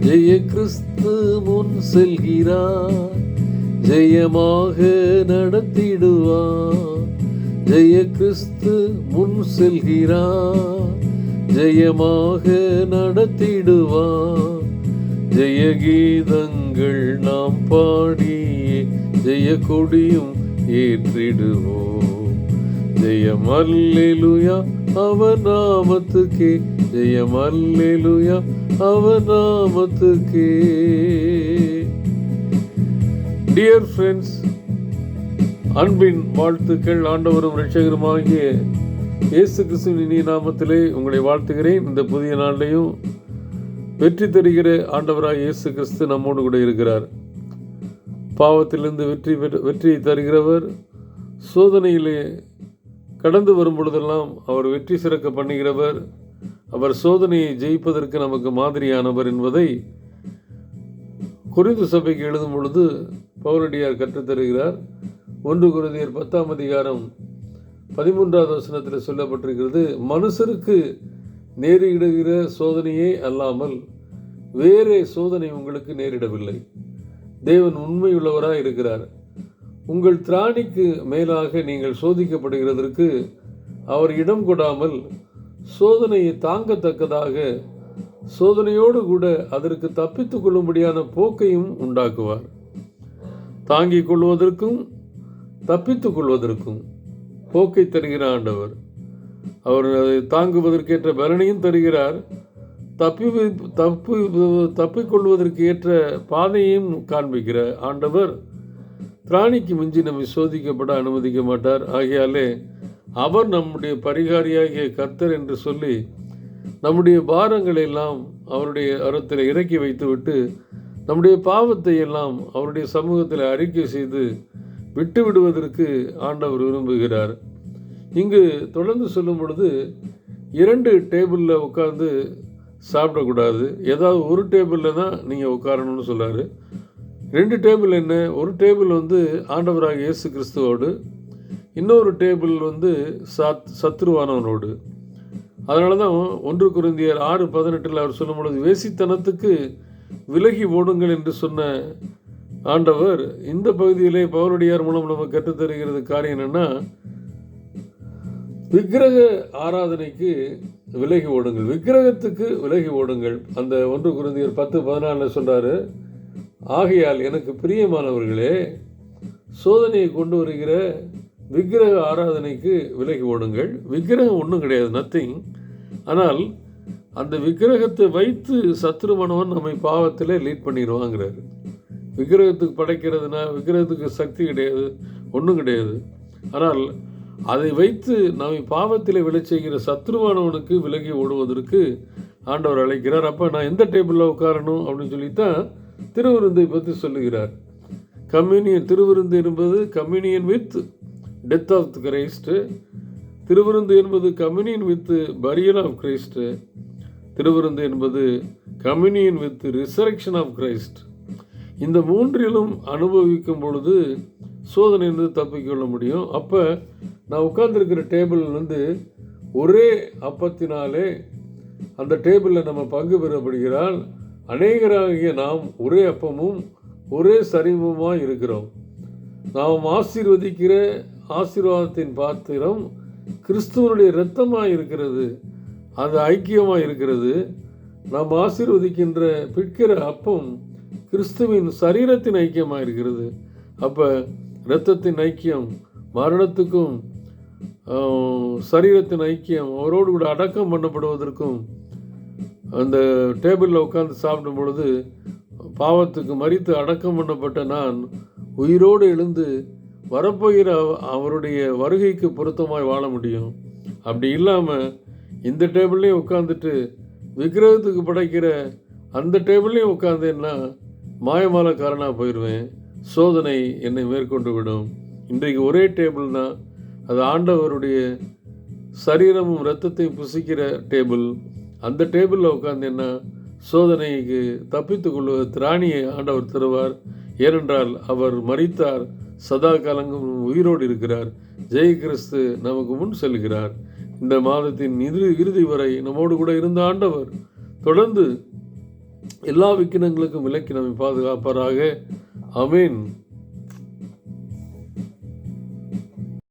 ஜெய கிறிஸ்து முன் செல்கிறார். ஜெயமாக நடத்திடுவார். ஜெய கிறிஸ்து முன் செல்கிறார். ஜெயமாக நடத்திடுவார். ஜெய கீதங்கள் நாம் பாடி ஜெய கொடியும் ஏற்றிடுவோம். ஜெயம் அல்லேலுயா அவர் நாமத்துக்கே. ஜெயம் அல்லேலுயா நாமத்துக்கே டியர் ஃப்ரெண்ட்ஸ் அன்பின் வாழ்த்துக்கள் ஆண்டவரும் ரட்சகருமாகிய இயேசு கிறிஸ்துவின் இனிய நாமத்திலே உங்களை வாழ்த்துகிறேன். இந்த புதிய நாளிலையும் வெற்றி தருகிற ஆண்டவராக இயேசு கிறிஸ்து நம்மோடு கூட இருக்கிறார். பாவத்திலிருந்து வெற்றி பெற்று வெற்றியை தருகிறவர். சோதனையிலே கடந்து வரும் பொழுதெல்லாம் அவர் வெற்றி சிறக்க பண்ணுகிறவர். அவர் சோதனையை ஜெயிப்பதற்கு நமக்கு மாதிரியானவர் என்பதை குறிந்து சபைக்கு எழுதும் பொழுது பவுரடியார் கற்றுத்தருகிறார். ஒன்று குருதியர் பத்தாம் அதிகாரம் பதிமூன்றாவது வசனத்தில் சொல்லப்பட்டிருக்கிறது மனுஷருக்கு நேரிடுகிற சோதனையே அல்லாமல் வேறே சோதனை உங்களுக்கு நேரிடவில்லை. தேவன் உண்மையுள்ளவராக இருக்கிறார். உங்கள் திராணிக்கு மேலாக நீங்கள் சோதிக்கப்படுகிறதற்கு அவர் இடம் கொடாமல் சோதனையை தாங்கத்தக்கதாக சோதனையோடு கூட அதற்கு தப்பித்து கொள்ளும்படியான போக்கையும் உண்டாக்குவார். தாங்கிக் கொள்வதற்கும் தப்பித்துக் கொள்வதற்கும் போக்கை தருகிற ஆண்டவர். அவர் அதை தாங்குவதற்கேற்ற பலனையும் தருகிறார். தப்பி தப்பி தப்பிக்கொள்வதற்கு ஏற்ற பாதையையும் காண்பிக்கிற ஆண்டவர். பிராணிக்கு மிஞ்சி நம்மை சோதிக்கப்பட அனுமதிக்க மாட்டார். ஆகையாலே அவர் நம்முடைய பரிகாரியாகிய கர்த்தர் என்று சொல்லி நம்முடைய பாரங்களை எல்லாம் அவருடைய அறத்தில் இறக்கி வைத்துவிட்டு நம்முடைய பாவத்தை எல்லாம் அவருடைய சமூகத்தில் அறிக்கை செய்து விட்டு விடுவதற்கு ஆண்டவர் விரும்புகிறார். இங்கு தொடர்ந்து சொல்லும் பொழுது இரண்டு டேபிளில் உட்கார்ந்து சாப்பிடக்கூடாது. ஏதாவது ஒரு டேபிளில் தான் நீங்கள் உட்காரணும்னு சொல்கிறாரு ரெண்டு டேபிள் என்ன? ஒரு டேபிள் வந்து ஆண்டவராக இயேசு கிறிஸ்துவோடு இன்னொரு டேபிள் வந்து சத் சத்ருவானவனோடு. அதனால தான் ஒன்று குருந்தியர் ஆறு பதினெட்டில் அவர் சொல்லும் பொழுது வேசித்தனத்துக்கு விலகி ஓடுங்கள் என்று சொன்ன ஆண்டவர் இந்த பகுதியிலே பவுரடியார் மூலம் நம்ம கற்றுத்தருகிறது காரியம் என்னென்னா விக்கிரக ஆராதனைக்கு விலகி ஓடுங்கள். விக்கிரகத்துக்கு விலகி ஓடுங்கள். அந்த ஒன்று குருந்தியர் பத்து பதினாலில் சொல்கிறாரு ஆகையால் எனக்கு பிரியமானவர்களே சோதனையை கொண்டு வருகிற விக்கிரக ஆராதனைக்கு விலகி ஓடுங்கள். விக்கிரகம் ஒன்றும் கிடையாது நத்திங் ஆனால் அந்த விக்கிரகத்தை வைத்து சத்ருமனவன் நம்மை பாவத்தில் லீட் பண்ணிடுவாங்கிறாரு. விக்கிரகத்துக்கு படைக்கிறதுனா விக்கிரகத்துக்கு சக்தி கிடையாது ஒன்றும் கிடையாது. ஆனால் அதை வைத்து நம்மை பாவத்தில் விளை செய்கிற சத்ருவானவனுக்கு விலகி ஓடுவதற்கு ஆண்டவர் அழைக்கிறார். அப்போ நான் எந்த டேபிளில் உட்காரணும் அப்படின்னு சொல்லித்தான் திருவிருந்தை பற்றி சொல்லுகிறார். கம்யூனியன் திருவிருந்து என்பது communion with death of Christ திருவிருந்து என்பது communion with burial of Christ திருவிருந்து என்பது communion with resurrection of Christ இந்த மூன்றிலும் அனுபவிக்கும் பொழுது சோதனையிலிருந்து தப்பிக்கொள்ள முடியும். அப்போ நான் உட்கார்ந்துருக்கிற டேபிள் வந்து ஒரே அப்பத்தினாலே அந்த டேபிளில் நம்ம பங்கு பெறப்படுகிறால் அநேகராகிய நாம் ஒரே அப்பமும் ஒரே சரிமமாக இருக்கிறோம். நாம் ஆசீர்வதிக்கிற ஆசீர்வாதத்தின் பாத்திரம் கிறிஸ்துவனுடைய இரத்தமாக இருக்கிறது. அது ஐக்கியமாக இருக்கிறது. நாம் ஆசீர்வதிக்கின்ற பிற்கிற அப்பம் கிறிஸ்துவின் சரீரத்தின் ஐக்கியமாக இருக்கிறது. அப்போ இரத்தத்தின் ஐக்கியம் மரணத்துக்கும் சரீரத்தின் ஐக்கியம் அவரோடு கூட அடக்கம் பண்ணப்படுவதற்கும் அந்த டேபிளில் உட்காந்து சாப்பிடும் பொழுது பாவத்துக்கு மறித்து அடக்கம் பண்ணப்பட்ட நான் உயிரோடு எழுந்து வரப்போகிற அவருடைய வருகைக்கு பொருத்தமாய் வாழ முடியும். அப்படி இல்லாமல் இந்த டேபிள்லேயும் உட்காந்துட்டு விக்கிரகத்துக்கு படைக்கிற அந்த டேபிள்லேயும் உட்காந்தேன்னா மாயமாலக்காரனாக போயிடுவேன் சோதனை என்னை மேற்கொண்டு விடும். இன்றைக்கு ஒரே டேபிள் தான் அது ஆண்டவருடைய சரீரமும் இரத்தத்தையும் புசிக்கிற டேபிள். அந்த டேபிளில் உட்காந்தேன்னா சோதனைக்கு தப்பித்து கொள்வது திராணியை ஆண்டவர் தருவார். ஏனென்றால் அவர் மறித்தார் சதா காலங்கும் உயிரோடு இருக்கிறார். ஜெய கிறிஸ்து நமக்கு முன் செல்கிறார். இந்த மாதத்தின் இறு இறுதி வரை நம்மோடு கூட இருந்த ஆண்டவர் தொடர்ந்து எல்லா விக்கினங்களுக்கும் விலக்கி நம்மை பாதுகாப்பாராக. அமீன்